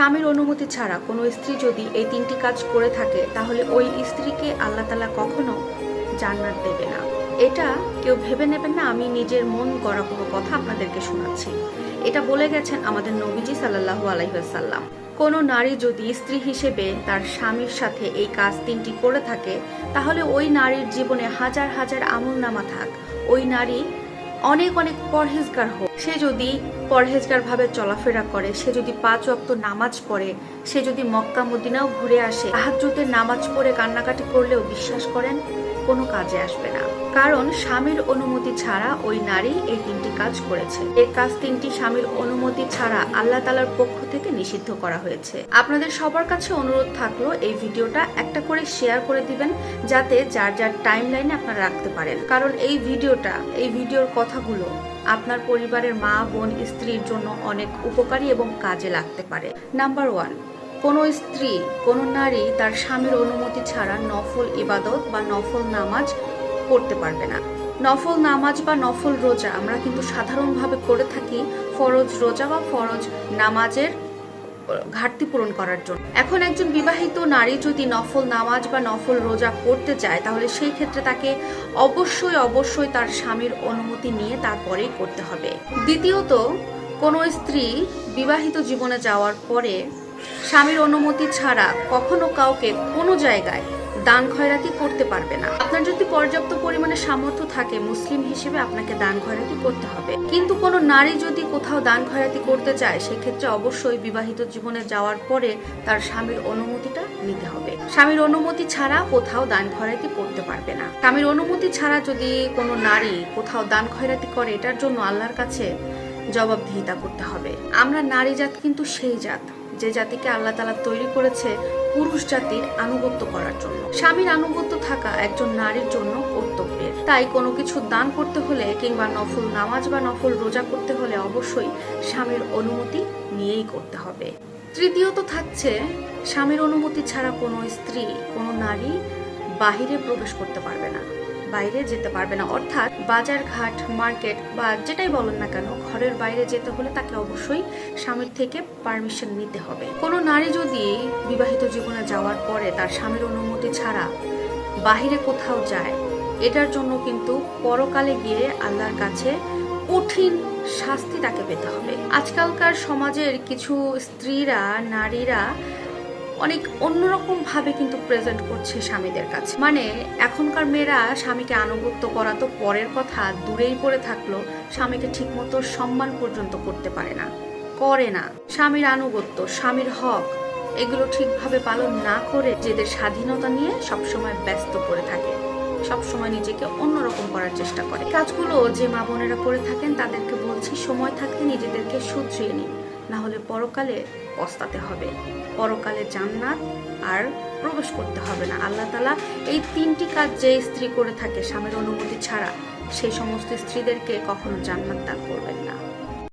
স্বামীর অনুমতি ছাড়া কোনো স্ত্রী যদি এই তিনটি কাজ করে থাকে, তাহলে ওই স্ত্রীকে আল্লাহ তালা কখনো জান্নাত দেবে না। এটা কেউ ভেবে নেবেন না, আমি নিজের মন গড়া কোনো কথা আপনাদেরকে শোনাচ্ছি। এটা বলে গেছেন আমাদের নবীজি সাল্লাহু আলাইসাল্লাম কোনো নারী যদি স্ত্রী হিসেবে তার স্বামীর সাথে এই কাজ তিনটি করে থাকে, তাহলে ওই নারীর জীবনে হাজার হাজার আমল নামা থাক। ওই নারী অনেক অনেক পরহেজগার হোক। সে যদি পরহেজগার ভাবে চলাফেরা করে, সে যদি পাঁচ অক্ত নামাজ পড়ে, সে যদি মক্কা মদিনাও ঘুরে আসে আহাজ্যতের নামাজ পড়ে কান্নাকাটি করলেও বিশ্বাস করেন? কোনো কাজে আসবে না। কারণ স্বামীর অনুমতি ছাড়া ওই নারী এই তিনটি কাজ করেছে। এই কাজ তিনটি স্বামীর অনুমতি ছাড়া আল্লাহ তালার পক্ষ থেকে নিষিদ্ধ করা হয়েছে। আপনাদের সবার কাছে অনুরোধ থাকল এই ভিডিওটা একটা করে শেয়ার করে দিবেন, যাতে যার যার টাইম লাইনে আপনারা রাখতে পারেন। কারণ এই ভিডিওটা, এই ভিডিওর কথাগুলো আপনার পরিবারের মা, বোন, স্ত্রীর জন্য অনেক উপকারী এবং কাজে লাগতে পারে। নাম্বার ওয়ান কোনো স্ত্রী, কোনো নারী তার স্বামীর অনুমতি ছাড়া নফল ইবাদত বা নফল নামাজ পড়তে পারবে না। নফল নামাজ বা নফল রোজা আমরা কিন্তু সাধারণভাবে করে থাকি ফরজ রোজা বা ফরজ নামাজের ঘাটতি পূরণ করার জন্য। এখন একজন বিবাহিত নারী যদি নফল নামাজ বা নফল রোজা করতে চায় তাহলে সেই ক্ষেত্রে তাকে অবশ্যই অবশ্যই তার স্বামীর অনুমতি নিয়ে তারপরেই করতে হবে। দ্বিতীয়ত, কোনো স্ত্রী বিবাহিত জীবনে যাওয়ার পরে স্বামীর অনুমতি ছাড়া কখনো কাউকে কোনো জায়গায় দান খয়রাতি করতে পারবে না। আপনার যদি পর্যাপ্ত পরিমাণে সামর্থ্য থাকে, মুসলিম হিসেবে আপনাকে দান খয়রাতি করতে হবে। কিন্তু কোনো নারী যদি কোথাও দান খয়রাতি করতে চায়, সেক্ষেত্রে অবশ্যই বিবাহিত জীবনে যাওয়ার পরে তার স্বামীর অনুমতিটা নিতে হবে। স্বামীর অনুমতি ছাড়া কোথাও দান খয়রাতি করতে পারবে না। স্বামীর অনুমতি ছাড়া যদি কোনো নারী কোথাও দান খয়রাতি করে, এটার জন্য আল্লাহর কাছে জবাবদিহিতা করতে হবে। আমরা নারী জাত কিন্তু সেই জাত। যে জাতিকে আল্লাহ তালা তৈরি করেছে পুরুষ জাতির আনুগত্য করার জন্য। স্বামীর আনুগত্য থাকা একজন নারীর জন্য কর্তব্যের। তাই কোনো কিছু দান করতে হলে কিংবা নফল নামাজ বা নফল রোজা করতে হলে অবশ্যই স্বামীর অনুমতি নিয়েই করতে হবে। তৃতীয়ত থাকছে, স্বামীর অনুমতি ছাড়া কোনো স্ত্রী, কোনো নারী বাহিরে প্রবেশ করতে পারবে না। বাইরে যেতে পারবে না। অর্থাৎ বাজার ঘাট মার্কেট বা যেটাই বলেন না কেন, ঘরের বাইরে যেতে হলে তাকে অবশ্যই স্বামীর থেকে পারমিশন নিতে হবে। কোনো নারী যদি বিবাহিত জীবনে যাওয়ার পরে তার স্বামীর অনুমতি ছাড়া বাহিরে কোথাও যায়, এটার জন্য কিন্তু পরকালে গিয়ে আল্লাহর কাছে কঠিন শাস্তি তাকে পেতে হবে। আজকালকার সমাজের কিছু স্ত্রীরা, নারীরা অনেক অন্যরকম ভাবে কিন্তু প্রেজেন্ট করছে স্বামীদের কাছে। মানে এখনকার মেয়েরা স্বামীকে আনুগত্য করা তো পরের কথা, দূরেই পড়ে থাকল, স্বামীকে ঠিকমতো সম্মান পর্যন্ত করতে পারে না। করে না। স্বামীর আনুগত্য, স্বামীর হক, এগুলো ঠিকভাবে পালন না করে নিজেদের স্বাধীনতা নিয়ে সবসময় ব্যস্ত করে থাকে, সবসময় নিজেকে অন্যরকম করার চেষ্টা করে। কাজগুলো যে মা বোনেরা করে থাকেন, তাদেরকে বলছি, সময় থাকতে নিজেদেরকে শুধরিয়ে নিন। না হলে পরকালে পস্তাতে হবে। পরকালে জান্নাত আর প্রবেশ করতে হবে না। আল্লাহ তালা এই তিনটি কাজ যে স্ত্রী করে থাকে স্বামীর অনুমতি ছাড়া, সেই সমস্ত স্ত্রীদেরকে কখনো জান্নাত দান করবেন না।